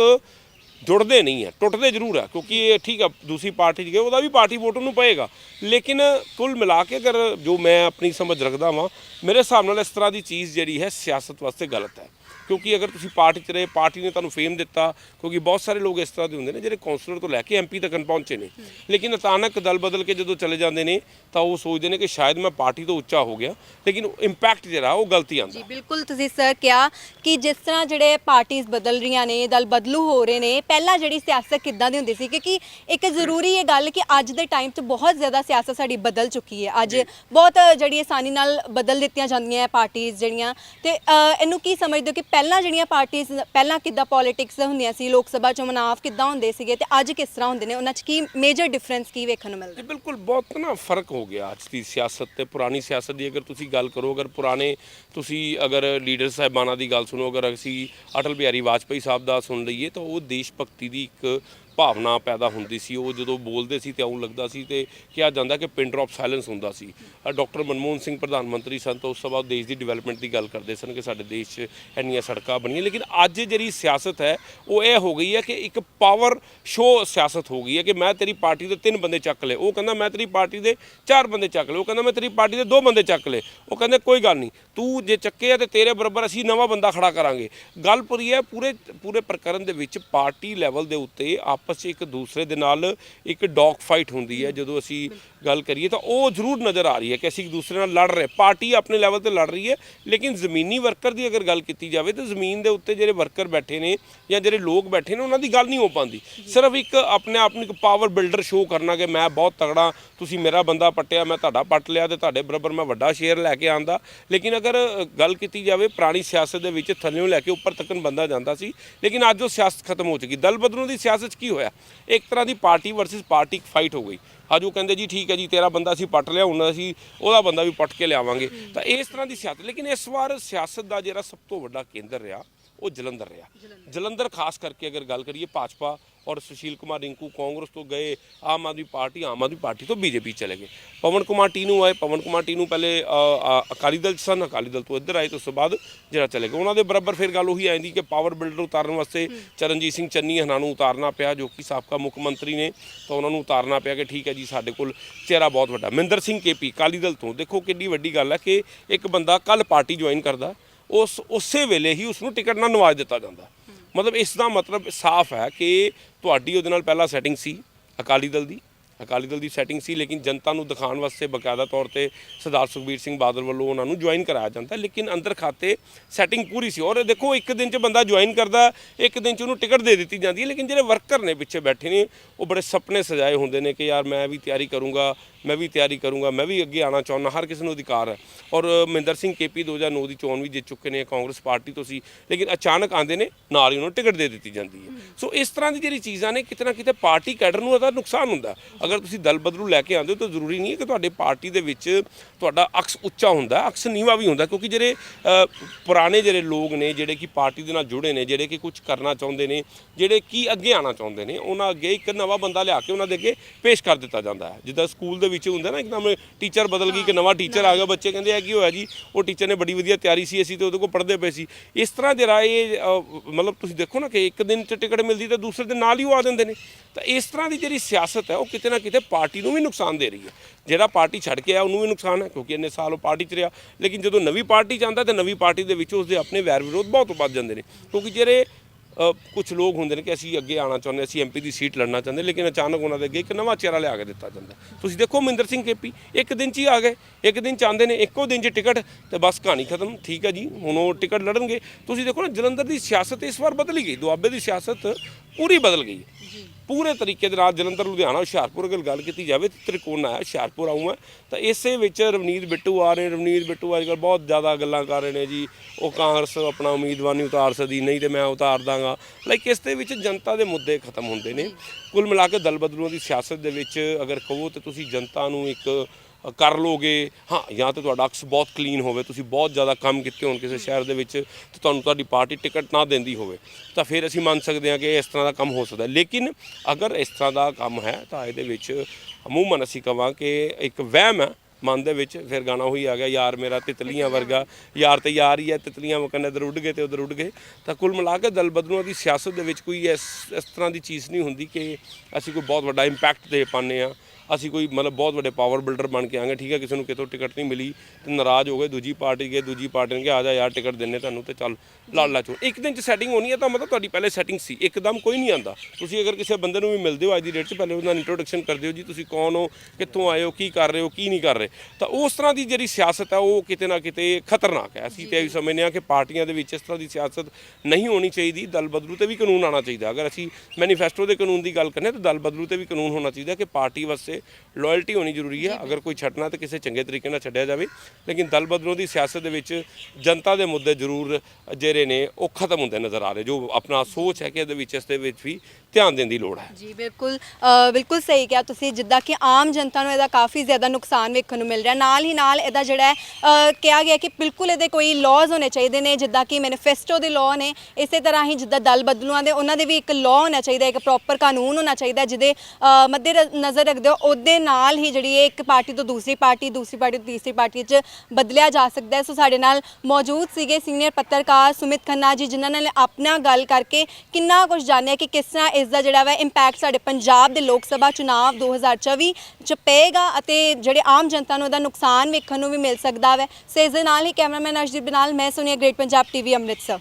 ਜੁੜਦੇ ਨਹੀਂ ਹੈ ਟੁੱਟਦੇ ਜ਼ਰੂਰ ਹੈ ਕਿਉਂਕਿ ਇਹ ਠੀਕ ਆ, ਦੂਸਰੀ ਪਾਰਟੀ 'ਚ ਗਏ, ਉਹਦਾ ਵੀ ਪਾਰਟੀ ਵੋਟ ਨੂੰ ਪਏਗਾ। ਲੇਕਿਨ ਕੁੱਲ ਮਿਲਾ ਕੇ ਅਗਰ ਜੋ ਮੈਂ ਆਪਣੀ ਸਮਝ ਰੱਖਦਾ ਵਾਂ, ਮੇਰੇ ਹਿਸਾਬ ਨਾਲ ਇਸ ਤਰ੍ਹਾਂ ਦੀ ਚੀਜ਼ ਜਿਹੜੀ ਹੈ ਸਿਆਸਤ ਵਾਸਤੇ ਗਲਤ ਹੈ। ਕਿਉਂਕਿ ਅਗਰ ਤੁਸੀਂ ਪਾਰਟੀ 'ਚ ਰਹੇ, ਪਾਰਟੀ ਨੇ ਤੁਹਾਨੂੰ ਫੇਮ ਦਿੱਤਾ, ਕਿਉਂਕਿ ਬਹੁਤ ਸਾਰੇ ਲੋਕ ਇਸ ਤਰ੍ਹਾਂ ਦੇ ਹੁੰਦੇ ਨੇ ਜਿਹੜੇ ਕੌਂਸਲਰ ਤੋਂ ਲੈ ਕੇ ਐਮਪੀ ਤੱਕ ਪਹੁੰਚੇ ਨੇ। ਲੇਕਿਨ ਅਚਾਨਕ ਦਲ ਬਦਲ ਕੇ ਜਦੋਂ ਚਲੇ ਜਾਂਦੇ ਨੇ, ਤਾਂ ਉਹ ਸੋਚਦੇ ਨੇ ਕਿ ਸ਼ਾਇਦ ਮੈਂ ਪਾਰਟੀ ਤੋਂ ਉੱਚਾ ਹੋ ਗਿਆ, ਲੇਕਿਨ ਇੰਪੈਕਟ ਜਿਹੜਾ ਉਹ ਗਲਤੀ ਆਉਂਦਾ। ਜੀ, ਬਿਲਕੁਲ ਤੁਸੀਂ ਸਰ ਕਿਹਾ ਕਿ ਜਿਸ ਤਰ੍ਹਾਂ ਜਿਹੜੇ ਪਾਰਟੀਆਂ ਬਦਲ ਰਹੀਆਂ ਨੇ, ਦਲ ਬਦਲੂ ਹੋ ਰਹੇ ਨੇ ਪਹਿਲਾਂ ਜਿਹੜੀ ਸਿਆਸਤ ਕਿੱਦਾਂ ਦੀ ਹੁੰਦੀ ਸੀ? ਕਿਉਂਕਿ ਇੱਕ ਜ਼ਰੂਰੀ ਇਹ ਗੱਲ ਕਿ ਅੱਜ ਦੇ ਟਾਈਮ 'ਚ ਬਹੁਤ ਜ਼ਿਆਦਾ ਸਿਆਸਤ ਸਾਡੀ ਬਦਲ ਚੁੱਕੀ ਹੈ। ਅੱਜ ਬਹੁਤ ਜਿਹੜੀ ਆਸਾਨੀ ਨਾਲ ਬਦਲ ਦਿੱਤੀਆਂ ਜਾਂਦੀਆਂ ਹੈ ਪਾਰਟੀਆਂ ਜਿਹੜੀਆਂ। ਤੇ ਇਹਨੂੰ ਕੀ ਸਮਝਦੇ ਹੋ ਕਿ ਪਹਿਲਾਂ ਜਿਹੜੀਆਂ ਪਾਰਟੀਆਂ ਪਹਿਲਾਂ ਕਿੱਦਾਂ ਪੋਲਿਟਿਕਸ ਹੁੰਦੀਆਂ ਸੀ ਲੋਕ ਸਭਾ ਚੁਣਾਵ ਕਿੱਦਾਂ ਹੁੰਦੇ ਸੀਗੇ ਤੇ ਅੱਜ ਕਿਸ ਤਰ੍ਹਾਂ ਹੁੰਦੇ ਨੇ? ਉਹਨਾਂ 'ਚ ਕੀ ਮੇਜਰ ਡਿਫਰੈਂਸ ਕੀ ਵੇਖਣ ਨੂੰ ਮਿਲਦਾ? ਜੀ ਬਿਲਕੁਲ ਬਹੁਤ ਨਾ ਫ਼ਰਕ ਹੋ ਗਿਆ ਅੱਜ ਦੀ ਸਿਆਸਤ ਤੇ ਪੁਰਾਣੀ ਸਿਆਸਤ ਦੀ। ਅਗਰ ਤੁਸੀਂ ਗੱਲ ਕਰੋ ਅਗਰ ਪੁਰਾਣੇ ਤੁਸੀਂ ਅਗਰ ਲੀਡਰ ਸਾਹਿਬਾਨਾਂ ਦੀ ਗੱਲ ਸੁਣੋ ਅਗਰ ਅਸੀਂ ਅਟਲ ਬਿਹਾਰੀ ਵਾਜਪਾਈ ਸਾਹਿਬ ਦਾ ਸੁਣ ਲਈਏ ਤਾਂ ਉਹ ਦੇਸ਼ ਭਗਤੀ ਦੀ ਇੱਕ ਭਾਵਨਾ ਪੈਦਾ ਹੁੰਦੀ ਸੀ, ਉਹ ਜਦੋਂ ਬੋਲਦੇ ਸੀ ਤੇ ਆਉਂ ਲੱਗਦਾ ਸੀ ਤੇ ਕਿਹਾ ਜਾਂਦਾ ਕਿ ਪਿੰਡ ਆਫ ਸਾਇਲੈਂਸ ਹੁੰਦਾ ਸੀ। ਡਾਕਟਰ ਮਨਮੋਹਨ ਸਿੰਘ ਪ੍ਰਧਾਨ ਮੰਤਰੀ ਸਨ ਤਾਂ ਉਸ ਤੋਂ ਬਾਅਦ ਦੇਸ਼ ਦੀ ਡਿਵੈਲਪਮੈਂਟ ਦੀ ਗੱਲ ਕਰਦੇ ਸਨ ਕਿ ਸਾਡੇ ਦੇਸ਼ 'ਚ ਇੰਨੀਆਂ ਸੜਕਾਂ ਬਣੀਆਂ, ਲੇਕਿਨ ਅੱਜ ਜਿਹੜੀ ਸਿਆਸਤ ਹੈ, ਉਹ ਇਹ ਹੋ ਗਈ ਹੈ ਕਿ ਇੱਕ ਪਾਵਰ ਸ਼ੋ ਸਿਆਸਤ ਹੋ ਗਈ ਹੈ ਕਿ ਮੈਂ ਤੇਰੀ ਪਾਰਟੀ ਦੇ ਤਿੰਨ ਬੰਦੇ ਚੱਕ ਲਏ। ਉਹ ਕਹਿੰਦਾ, ਮੈਂ ਤੇਰੀ ਪਾਰਟੀ ਦੇ ਚਾਰ ਬੰਦੇ ਚੱਕ ਲਏ। ਉਹ ਕਹਿੰਦਾ, ਮੈਂ ਤੇਰੀ ਪਾਰਟੀ ਦੇ ਦੋ ਬੰਦੇ ਚੱਕ ਲਏ। ਉਹ ਕਹਿੰਦੇ, ਕੋਈ ਗੱਲ ਨਹੀਂ, ਤੂੰ ਜੇ ਚੱਕੇ ਆ ਤੇ ਤੇਰੇ ਬਰਾਬਰ ਅਸੀਂ ਨਵਾਂ ਬੰਦਾ ਖੜਾ ਕਰਾਂਗੇ। ਗੱਲ ਪੂਰੀ ਹੈ ਪੂਰੇ ਪੂਰੇ ਪ੍ਰਕਰਨ ਦੇ ਵਿੱਚ ਪਾਰਟੀ ਲੈਵਲ ਦੇ ਉੱਤੇ ਆਪ ਆਪਸ 'ਚ ਇੱਕ ਦੂਸਰੇ ਦੇ ਨਾਲ ਇੱਕ ਡੌਗ ਫਾਈਟ ਹੁੰਦੀ ਹੈ। ਜਦੋਂ ਅਸੀਂ ਗੱਲ ਕਰੀਏ ਤਾਂ ਉਹ ਜ਼ਰੂਰ ਨਜ਼ਰ ਆ ਰਹੀ ਹੈ ਕਿ ਅਸੀਂ ਇੱਕ ਦੂਸਰੇ ਨਾਲ ਲੜ ਰਹੇ ਪਾਰਟੀ ਆਪਣੇ ਲੈਵਲ ਤੇ ਲੜ ਰਹੀ ਹੈ, ਲੇਕਿਨ ਜ਼ਮੀਨੀ ਵਰਕਰ ਦੀ ਅਗਰ ਗੱਲ ਕੀਤੀ ਜਾਵੇ ਤਾਂ ਜ਼ਮੀਨ ਦੇ ਉੱਤੇ ਜਿਹੜੇ ਵਰਕਰ ਬੈਠੇ ਨੇ ਜਾਂ ਜਿਹੜੇ ਲੋਕ ਬੈਠੇ ਨੇ, ਉਹਨਾਂ ਦੀ ਗੱਲ ਨਹੀਂ ਹੋ ਪਾਉਂਦੀ। ਸਿਰਫ ਇੱਕ ਆਪਣੇ ਆਪ ਨੂੰ ਇੱਕ ਪਾਵਰ ਬਿਲਡਰ ਸ਼ੋਅ ਕਰਨਾ ਕਿ ਮੈਂ ਬਹੁਤ ਤਗੜਾ ਤੁਸੀਂ ਮੇਰਾ ਬੰਦਾ ਪੱਟਿਆ, ਮੈਂ ਤੁਹਾਡਾ ਪੱਟ ਲਿਆ ਤੇ ਤੁਹਾਡੇ ਬਰਾਬਰ ਮੈਂ ਵੱਡਾ ਸ਼ੇਅਰ ਲੈ ਕੇ ਆਂਦਾ ਲੇਕਿਨ ਅਗਰ ਗੱਲ ਕੀਤੀ ਜਾਵੇ ਪੁਰਾਣੀ ਸਿਆਸਤ ਦੇ ਵਿੱਚ ਥੱਲੇੋਂ ਲੈ ਕੇ ਉੱਪਰ ਤੱਕਨ ਬੰਦਾ ਜਾਂਦਾ ਸੀ, ਲੇਕਿਨ ਅੱਜ ਉਹ ਸਿਆਸਤ ਖਤਮ ਹੋ ਚੁੱਕੀ। ਦਲ ਬਦਲੂ ਦੀ ਸਿਆਸਤ ਕੀ ਕੀ ਹੋਇਆ। ਇੱਕ ਤਰ੍ਹਾਂ ਦੀ ਪਾਰਟੀ ਵਰਸਸ ਪਾਰਟੀ ਫਾਈਟ ਹੋ ਗਈ। ਅੱਜ ਉਹ ਕਹਿੰਦੇ ਜੀ ਠੀਕ ਹੈ ਜੀ, ਤੇਰਾ ਬੰਦਾ ਅਸੀਂ ਪੱਟ ਲਿਆ ਉਹਨਾਂ ਅਸੀਂ ਉਹਦਾ ਬੰਦਾ ਵੀ ਪੱਟ ਕੇ ਲਿਆਵਾਂਗੇ। ਤਾਂ ਇਸ ਤਰ੍ਹਾਂ ਦੀ ਸਿਆਸਤ। ਲੇਕਿਨ ਇਸ ਵਾਰ ਸਿਆਸਤ ਦਾ ਜਿਹੜਾ ਸਭ ਤੋਂ ਵੱਡਾ ਕੇਂਦਰ ਰਿਹਾ, ਉਹ ਜਲੰਧਰ ਰਿਹਾ। ਜਲੰਧਰ ਖਾਸ ਕਰਕੇ ਅਗਰ ਗੱਲ ਕਰੀਏ ਭਾਜਪਾ ਔਰ ਸੁਸ਼ੀਲ ਕੁਮਾਰ ਰਿੰਕੂ ਕਾਂਗਰਸ ਤੋਂ ਗਏ ਆਮ ਆਦਮੀ ਪਾਰਟੀ ਆਮ ਆਦਮੀ ਪਾਰਟੀ ਤੋਂ ਬੀਜੇਪੀ ਚਲੇ ਗਏ। ਪਵਨ ਕੁਮਾਰ ਟੀਨੂ ਆਏ ਪਵਨ ਕੁਮਾਰ ਟੀਨੂ ਪਹਿਲੇ ਅਕਾਲੀ ਦਲ ਸਨ ਅਕਾਲੀ ਦਲ ਤੋਂ ਇੱਧਰ ਆਏ ਤੇ ਉਸ ਤੋਂ ਬਾਅਦ ਜਿਹੜਾ ਚਲੇ ਗਏ। ਉਹਨਾਂ ਦੇ ਬਰਾਬਰ ਫਿਰ ਗੱਲ ਉਹੀ ਆਂਦੀ ਕਿ ਪਾਵਰ ਬਿਲਡਰ ਉਤਾਰਨ ਵਾਸਤੇ ਚਰਨਜੀਤ ਸਿੰਘ ਚੰਨੀ ਹਨਾ ਨੂੰ ਉਤਾਰਨਾ ਪਿਆ ਜੋ ਕਿ ਸਾਬਕਾ ਮੁੱਖ ਮੰਤਰੀ ਨੇ ਤਾਂ ਉਹਨਾਂ ਨੂੰ ਉਤਾਰਨਾ ਪਿਆ ਕਿ ਠੀਕ ਹੈ ਜੀ ਸਾਡੇ ਕੋਲ ਚਿਹਰਾ ਬਹੁਤ ਵੱਡਾ। ਮਹਿੰਦਰ ਸਿੰਘ ਕੇਪੀ ਅਕਾਲੀ ਦਲ ਤੋਂ ਦੇਖੋ ਕਿੰਨੀ ਵੱਡੀ ਗੱਲ ਹੈ ਕਿ ਇੱਕ ਬੰਦਾ ਕੱਲ ਪਾਰਟੀ ਜੁਆਇਨ ਕਰਦਾ ਉਸ ਉਸੇ ਵੇਲੇ ਹੀ ਉਸ ਨੂੰ ਟਿਕਟ ਨਾਲ ਨਵਾਜ ਦਿੱਤਾ ਜਾਂਦਾ। ਮਤਲਬ ਇਸ ਦਾ ਮਤਲਬ ਸਾਫ਼ ਹੈ ਕਿ ਤੁਹਾਡੀ ਉਹਦੇ ਨਾਲ ਪਹਿਲਾਂ ਸੈਟਿੰਗ ਸੀ ਅਕਾਲੀ ਦਲ ਦੀ। ਅਕਾਲੀ ਦਲ ਦੀ ਸੈਟਿੰਗ ਸੀ, ਲੇਕਿਨ ਜਨਤਾ ਨੂੰ ਦਿਖਾਉਣ ਵਾਸਤੇ ਬਕਾਇਦਾ ਤੌਰ ਤੇ ਸਰਦਾਰ ਸੁਖਬੀਰ ਸਿੰਘ ਬਾਦਲ ਵੱਲੋਂ ਉਹਨਾਂ ਨੂੰ ਜੁਆਇਨ ਕਰਾਇਆ ਜਾਂਦਾ ਲੇਕਿਨ ਅੰਦਰ ਖਾਤੇ ਸੈਟਿੰਗ ਪੂਰੀ ਸੀ ਔਰ ਦੇਖੋ, ਇੱਕ ਦਿਨ 'ਚ ਬੰਦਾ ਜੁਆਇਨ ਕਰਦਾ, ਇੱਕ ਦਿਨ 'ਚ ਉਹਨੂੰ ਟਿਕਟ ਦੇ ਦਿੱਤੀ ਜਾਂਦੀ ਹੈ। ਲੇਕਿਨ ਜਿਹੜੇ ਵਰਕਰ ਨੇ ਪਿੱਛੇ ਬੈਠੇ ਨੇ, ਉਹ ਬੜੇ ਸੁਪਨੇ ਸਜਾਏ ਹੁੰਦੇ ਨੇ ਕਿ ਯਾਰ ਮੈਂ ਵੀ ਤਿਆਰੀ ਕਰੂੰਗਾ, ਮੈਂ ਵੀ ਤਿਆਰੀ ਕਰੂੰਗਾ, ਮੈਂ ਵੀ ਅੱਗੇ ਆਉਣਾ ਚਾਹੁੰਦਾ, ਹਰ ਕਿਸੇ ਨੂੰ ਅਧਿਕਾਰ ਹੈ। ਔਰ ਮਹਿੰਦਰ ਸਿੰਘ ਕੇਪੀ 2009 ਦੀ ਚੋਣ ਵੀ ਜਿੱਤ ਚੁੱਕੇ ਨੇ, ਕਾਂਗਰਸ ਪਾਰਟੀ ਤੋਂ ਸੀ, ਲੇਕਿਨ ਅਚਾਨਕ ਆਉਂਦੇ ਨੇ, ਨਾਲ ਹੀ ਉਹਨਾਂ ਨੂੰ ਟਿਕਟ ਦੇ ਦਿੱਤੀ ਜਾਂਦੀ ਹੈ। ਸੋ ਇਸ ਤਰ੍ਹਾਂ ਦੀ ਜਿਹੜੀ ਚੀਜ਼ਾਂ ਨੇ, ਕਿਤੇ ਨਾ ਕਿਤੇ ਪਾਰਟੀ ਕੈਡਰ ਨੂੰ ਇਹਦਾ ਨੁਕਸਾਨ ਹੁੰਦਾ। ਅਗਰ ਤੁਸੀਂ ਦਲ ਬਦਲੂ ਲੈ ਕੇ ਆਉਂਦੇ ਹੋ ਤਾਂ ਜ਼ਰੂਰੀ ਨਹੀਂ ਹੈ ਕਿ ਤੁਹਾਡੇ ਪਾਰਟੀ ਦੇ ਵਿੱਚ ਤੁਹਾਡਾ ਅਕਸ ਉੱਚਾ ਹੁੰਦਾ, ਅਕਸ ਨੀਵਾ ਵੀ ਹੁੰਦਾ, ਕਿਉਂਕਿ ਜਿਹੜੇ ਪੁਰਾਣੇ ਜਿਹੜੇ ਲੋਕ ਨੇ, ਜਿਹੜੇ ਕਿ ਪਾਰਟੀ ਦੇ ਨਾਲ ਜੁੜੇ ਨੇ, ਜਿਹੜੇ ਕਿ ਕੁਝ ਕਰਨਾ ਚਾਹੁੰਦੇ ਨੇ, ਜਿਹੜੇ ਕੀ ਅੱਗੇ ਆਉਣਾ ਚਾਹੁੰਦੇ ਨੇ, ਉਹਨਾਂ ਅੱਗੇ ਇੱਕ ਨਵਾਂ ਬੰਦਾ ਲਿਆ ਕੇ ਉਹਨਾਂ ਦੇ ਅੱਗੇ ਪੇਸ਼ ਕਰ ਦਿੱਤਾ ਜਾਂਦਾ ਹੈ। ਜਿੱਦਾਂ ਸਕੂਲ ਦੇ ਵਿੱਚ ਹੁੰਦਾ ਨਾ ਇੱਕਦਮ ਟੀਚਰ ਬਦਲ ਗਈ ਕਿ ਨਵਾਂ ਟੀਚਰ ਆ ਗਿਆ, ਬੱਚੇ ਕਹਿੰਦੇ ਆ ਕੀ ਹੋਇਆ ਜੀ, ਉਹ ਟੀਚਰ ਨੇ ਬੜੀ ਵਧੀਆ ਤਿਆਰੀ ਸੀ ਅਸੀਂ ਤੇ ਉਹਦੇ ਕੋਲ ਪੜ੍ਹਦੇ ਪਏ ਸੀ। ਇਸ ਤਰ੍ਹਾਂ ਜਿਹੜਾ ਇਹ ਮਤਲਬ ਤੁਸੀਂ ਦੇਖੋ ਨਾ ਕਿ ਇੱਕ ਦਿਨ ਚ ਟਿਕਟ ਮਿਲਦੀ ਤਾਂ ਦੂਸਰੇ ਦਿਨ ਨਾਲ ਹੀ ਉਹ ਆ ਜਾਂਦੇ ਨੇ। ਤਾਂ ਇਸ ਤਰ੍ਹਾਂ ਦੀ ਜਿਹੜੀ ਸਿਆਸਤ ਹੈ, ਉਹ ਕਿਤੇ ਨਾ ਕਿਤੇ ਪਾਰਟੀ ਨੂੰ ਵੀ ਨੁਕਸਾਨ ਦੇ ਰਹੀ ਹੈ। ਜਿਹੜਾ ਪਾਰਟੀ ਛੱਡ ਕੇ ਆਇਆ, ਉਹਨੂੰ ਵੀ ਨੁਕਸਾਨ ਹੈ, ਕਿਉਂਕਿ ਇੰਨੇ ਸਾਲ ਉਹ ਪਾਰਟੀ 'ਚ ਰਿਹਾ। ਲੇਕਿਨ ਜਦੋਂ ਨਵੀਂ ਪਾਰਟੀ ਜਾਂਦਾ ਤਾਂ ਨਵੀਂ ਪਾਰਟੀ ਦੇ ਵਿੱਚ ਉਸਦੇ ਆਪਣੇ ਵੈਰ ਵਿਰੋਧ ਬਹੁਤ ਵੱਧ ਜਾਂਦੇ ਨੇ। ਕਿਉਂਕਿ ਜਿਹੜੇ ਕੁਝ ਲੋਕ ਹੁੰਦੇ ਨੇ ਕਿ ਅਸੀਂ ਅੱਗੇ ਆਉਣਾ ਚਾਹੁੰਦੇ, ਅਸੀਂ ਐਮਪੀ ਦੀ ਸੀਟ ਲੜਨਾ ਚਾਹੁੰਦੇ, ਲੇਕਿਨ ਅਚਾਨਕ ਉਹਨਾਂ ਦੇ ਅੱਗੇ ਇੱਕ ਨਵਾਂ ਚਿਹਰਾ ਲਿਆ ਕੇ ਦਿੱਤਾ ਜਾਂਦਾ। ਤੁਸੀਂ ਦੇਖੋ ਮਹਿੰਦਰ ਸਿੰਘ ਕੇਪੀ, ਇੱਕ ਦਿਨ 'ਚ ਹੀ ਆ ਗਏ, ਇੱਕ ਦਿਨ 'ਚ ਆਉਂਦੇ ਨੇ, ਇੱਕੋ ਦਿਨ 'ਚ ਟਿਕਟ ਤੇ ਬਸ ਕਹਾਣੀ ਖਤਮ, ਠੀਕ ਹੈ ਜੀ, ਹੁਣ ਉਹ ਟਿਕਟ ਲੜਨਗੇ। ਤੁਸੀਂ ਦੇਖੋ ਨਾ ਜਲੰਧਰ ਦੀ ਸਿਆਸਤ ਇਸ ਵਾਰ ਬਦਲੀ ਗਈ, ਦੁਆਬੇ ਦੀ ਸਿਆਸਤ ਪੂਰੀ ਬਦਲ ਗਈ। ਪੂਰੇ ਤਰੀਕੇ ਦੇ ਨਾਲ ਜਲੰਧਰ, ਲੁਧਿਆਣਾ, ਹੁਸ਼ਿਆਰਪੁਰ ਅਗਰ ਗੱਲ ਕੀਤੀ ਜਾਵੇ ਤਾਂ ਤ੍ਰਿਕੋਣਾ ਹੈ ਹੁਸ਼ਿਆਰਪੁਰ ਆਉਂ ਹੈ ਤਾਂ ਇਸੇ ਵਿੱਚ ਰਵਨੀਤ ਬਿੱਟੂ ਆ ਰਹੇ ਰਵਨੀਤ ਬਿੱਟੂ ਅੱਜ ਕੱਲ੍ਹ ਬਹੁਤ ਜ਼ਿਆਦਾ ਗੱਲਾਂ ਕਰ ਰਹੇ ਨੇ ਜੀ। ਉਹ ਕਾਂਗਰਸ ਆਪਣਾ ਉਮੀਦਵਾਰ ਨਹੀਂ ਉਤਾਰ ਸਕਦੀ ਨਹੀਂ ਤੇ ਮੈਂ ਉਤਾਰ ਦਾਂਗਾ। ਲਾਈਕ ਇਸ ਦੇ ਵਿੱਚ ਜਨਤਾ ਦੇ ਮੁੱਦੇ ਖਤਮ ਹੁੰਦੇ ਨੇ। ਕੁੱਲ ਮਿਲਾ ਕੇ ਦਲ ਬਦਲੂਆਂ ਦੀ ਸਿਆਸਤ ਦੇ ਵਿੱਚ ਅਗਰ ਕਹੋ ਤਾਂ ਤੁਸੀਂ ਜਨਤਾ ਨੂੰ ਇੱਕ ਕਰ ਲੋਗੇ? ਹਾਂ, ਜਾਂ ਤਾਂ ਤੁਹਾਡਾ ਅਕਸ ਬਹੁਤ ਕਲੀਨ ਹੋਵੇ, ਤੁਸੀਂ ਬਹੁਤ ਜ਼ਿਆਦਾ ਕੰਮ ਕੀਤੇ ਹੋਣ ਕਿਸੇ ਸ਼ਹਿਰ ਦੇ ਵਿੱਚ, ਤੇ ਤੁਹਾਨੂੰ ਤੁਹਾਡੀ ਪਾਰਟੀ ਟਿਕਟ ਨਾ ਦਿੰਦੀ ਹੋਵੇ, ਤਾਂ ਫਿਰ ਅਸੀਂ ਮੰਨ ਸਕਦੇ ਹਾਂ ਕਿ ਇਸ ਤਰ੍ਹਾਂ ਦਾ ਕੰਮ ਹੋ ਸਕਦਾ ਲੇਕਿਨ ਅਗਰ ਇਸ ਤਰ੍ਹਾਂ ਦਾ ਕੰਮ ਹੈ, ਤਾਂ ਇਹਦੇ ਵਿੱਚ ਅਮੂਮਨ ਅਸੀਂ ਕਵਾਂ ਕਿ ਇੱਕ ਵਹਿਮ ਹੈ, ਮਨ ਦੇ ਵਿੱਚ ਫਿਰ ਗਾਣਾ ਉਹੀ ਆ ਗਿਆ, ਯਾਰ ਮੇਰਾ ਤਿਤਲੀਆਂ ਵਰਗਾ, ਯਾਰ ਤੇ ਯਾਰ ਹੀ ਹੈ, ਤਿਤਲੀਆਂ ਵਕਨ ਇੱਧਰ ਉੱਡ ਗਏ ਤੇ ਉਧਰ ਉੱਡ ਗਏ। ਤਾਂ ਕੁੱਲ ਮਿਲਾ ਕੇ ਦਲ ਬਦਲੂਆਂ ਦੀ ਸਿਆਸਤ ਦੇ ਵਿੱਚ ਕੋਈ ਇਸ ਇਸ ਤਰ੍ਹਾਂ ਦੀ ਚੀਜ਼ ਨਹੀਂ ਹੁੰਦੀ ਕਿ ਅਸੀਂ ਕੋਈ ਬਹੁਤ ਵੱਡਾ ਇੰਪੈਕਟ ਦੇ ਪਾਉਂਦੇ ਆ ਅਸੀਂ ਕੋਈ ਮਤਲਬ ਬਹੁਤ ਵੱਡੇ ਪਾਵਰ ਬਿਲਡਰ ਬਣ ਕੇ ਆਂਗੇ ਠੀਕ ਹੈ, ਕਿਸੇ ਨੂੰ ਕਿਤੋਂ ਟਿਕਟ ਨਹੀਂ ਮਿਲੀ ਤੇ ਨਾਰਾਜ਼ ਹੋ ਗਏ, ਦੂਜੀ ਪਾਰਟੀ ਗਏ, ਦੂਜੀ ਪਾਰਟੀ ਨੇ ਕਿਹਾ, ਆ ਜਾ ਯਾਰ ਟਿਕਟ ਦਿੰਨੇ ਤੁਹਾਨੂੰ ਤੇ ਚੱਲ ਲੜ ਲਾ ਚੋ। ਇੱਕ ਦਿਨ ਚ ਸੈਟਿੰਗ ਹੋਣੀ ਹੈ ਤਾਂ ਮਤਲਬ ਤੁਹਾਡੀ ਪਹਿਲੇ ਸੈਟਿੰਗ ਸੀ, ਇੱਕਦਮ ਕੋਈ ਨਹੀਂ ਆਂਦਾ ਤੁਸੀਂ ਅਗਰ ਕਿਸੇ ਬੰਦੇ ਨੂੰ ਵੀ ਮਿਲਦੇ ਹੋ ਅੱਜ ਦੀ ਡੇਟ 'ਚ, ਪਹਿਲੇ ਉਹਨਾਂ ਨੂੰ ਇੰਟਰੋਡਕਸ਼ਨ ਕਰਦੇ ਹੋ ਜੀ, ਤੁਸੀਂ ਕੌਣ ਹੋ, ਕਿੱਥੋਂ ਆਏ ਹੋ, ਕੀ ਕਰ ਰਹੇ ਹੋ, ਕੀ ਨਹੀਂ ਕਰ ਰਹੇ, ਤਾਂ ਉਸ ਤਰ੍ਹਾਂ ਦੀ ਜਿਹੜੀ ਸਿਆਸਤ ਹੈ, ਉਹ ਕਿਤੇ ਨਾ ਕਿਤੇ ਖਤਰਨਾਕ ਹੈ। ਅਸੀਂ ਤੇ ਇਹ ਵੀ ਸਮਝਦੇ ਹਾਂ ਕਿ ਪਾਰਟੀਆਂ ਦੇ ਵਿੱਚ ਇਸ ਤਰ੍ਹਾਂ ਦੀ ਸਿਆਸਤ ਨਹੀਂ ਹੋਣੀ ਚਾਹੀਦੀ, ਦਲ ਬਦਲੂ ਤੇ ਵੀ ਕਾਨੂੰਨ ਆਉਣਾ ਚਾਹੀਦਾ। ਅਗਰ ਅਸੀਂ ਮੈਨੀਫੈਸਟੋ ਦੇ ਕਾਨੂੰਨ ਦੀ ਗੱਲ ਕਰਨੇ, ਤਾਂ ਦਲ ਬਦਲੂ ਤੇ ਵੀ ਕਾਨੂੰਨ ਹੋਣਾ ਚਾਹੀਦਾ ਕਿ ਪਾਰਟੀ ਵਾਸਤੇ ਲਾਇਲਟੀ ਹੋਣੀ ਜ਼ਰੂਰੀ ਹੈ। ਅਗਰ ਕੋਈ ਛੱਡਣਾ ਤਾਂ ਕਿਸੇ ਚੰਗੇ ਤਰੀਕੇ ਨਾਲ ਛੱਡਿਆ ਜਾਵੇ। ਲੇਕਿਨ ਦਲ ਬਦਲੂ ਦੀ ਸਿਆਸਤ ਦੇ ਵਿੱਚ ਜਨਤਾ ਦੇ ਮੁੱਦੇ ਜ਼ਰੂਰ ਜਿਹੜੇ ਨੇ ਉਹ ਖਤਮ ਹੁੰਦੇ ਨਜ਼ਰ ਆ ਰਹੇ ਜੋ ਆਪਣਾ ਸੋਚ ਹੈ ਕਿ ਇਹਦੇ ਵਿੱਚ ਇਸ ਦੇ ਵਿੱਚ ਵੀ ਧਿਆਨ ਦੇਣ ਦੀ ਲੋੜ ਹੈ। ਜੀ, ਬਿਲਕੁਲ ਬਿਲਕੁਲ ਸਹੀ ਕਿਹਾ ਤੁਸੀਂ, ਜਿੱਦਾਂ ਕਿ ਆਮ ਜਨਤਾ ਨੂੰ ਇਹਦਾ ਕਾਫੀ ਜ਼ਿਆਦਾ ਨੁਕਸਾਨ ਵੇਖਣ ਨੂੰ ਮਿਲ ਰਿਹਾ। ਨਾਲ ਹੀ ਨਾਲ ਇਹਦਾ ਜਿਹੜਾ ਹੈ ਕਿਹਾ ਗਿਆ ਕਿ ਬਿਲਕੁਲ ਇਹਦੇ ਕੋਈ ਲਾਜ਼ ਹੋਣੇ ਚਾਹੀਦੇ ਨੇ, ਜਿੱਦਾਂ ਕਿ ਮੈਨੀਫੈਸਟੋ ਦੇ ਲਾਅ ਨੇ, ਇਸੇ ਤਰ੍ਹਾਂ ਹੀ ਜਿੱਦਾਂ ਦਲ ਬਦਲੂਆਂ ਦੇ, ਉਹਨਾਂ ਦੇ ਵੀ ਇੱਕ ਲਾਅ ਹੋਣਾ ਚਾਹੀਦਾ, ਇੱਕ ਪ੍ਰੋਪਰ ਕਾਨੂੰਨ ਹੋਣਾ ਚਾਹੀਦਾ, ਜਿਹਦੇ ਮੱਦੇ ਨਜ਼ਰ ਰੱਖਦੇ ਹੋ। ਉਹਦੇ ਨਾਲ ਹੀ ਜਿਹੜੀ ਇਹ ਇੱਕ ਪਾਰਟੀ ਤੋਂ ਦੂਸਰੀ ਪਾਰਟੀ ਦੂਸਰੀ ਪਾਰਟੀ ਤੋਂ ਤੀਸਰੀ ਪਾਰਟੀ 'ਚ ਬਦਲਿਆ ਜਾ ਸਕਦਾ ਹੈ। ਸੋ ਸਾਡੇ ਨਾਲ ਮੌਜੂਦ ਸੀਗੇ ਸੀਨੀਅਰ ਪੱਤਰਕਾਰ ਸੁਮਿਤ ਖੰਨਾ ਜੀ, ਜਿਨ੍ਹਾਂ ਨਾਲ ਆਪਣਾ ਗੱਲ ਕਰਕੇ ਕਿੰਨਾ ਕੁਝ ਜਾਣਿਆ ਕਿ ਕਿਸ ਤਰ੍ਹਾਂ ਇਸ ਦਾ ਜਿਹੜਾ ਵਾ ਇੰਪੈਕਟ ਸਾਡੇ ਪੰਜਾਬ ਦੇ ਲੋਕ ਸਭਾ ਚੁਣਾਵ 2024 ਚ ਪਏਗਾ ਅਤੇ ਜਿਹੜੇ ਆਮ ਜਨਤਾ ਨੂੰ ਇਹਦਾ ਨੁਕਸਾਨ ਵੇਖਣ ਨੂੰ ਵੀ ਮਿਲ ਸਕਦਾ ਵੈ। ਸੋ ਇਸ ਦੇ ਨਾਲ ਹੀ ਕੈਮਰਾਮੈਨ ਅਰਸ਼ਦੀਪ ਦੇ ਨਾਲ ਮੈਂ ਸੁਨੀਆ ਗ੍ਰੇਟ ਪੰਜਾਬ ਟੀਵੀ ਅੰਮ੍ਰਿਤਸਰ।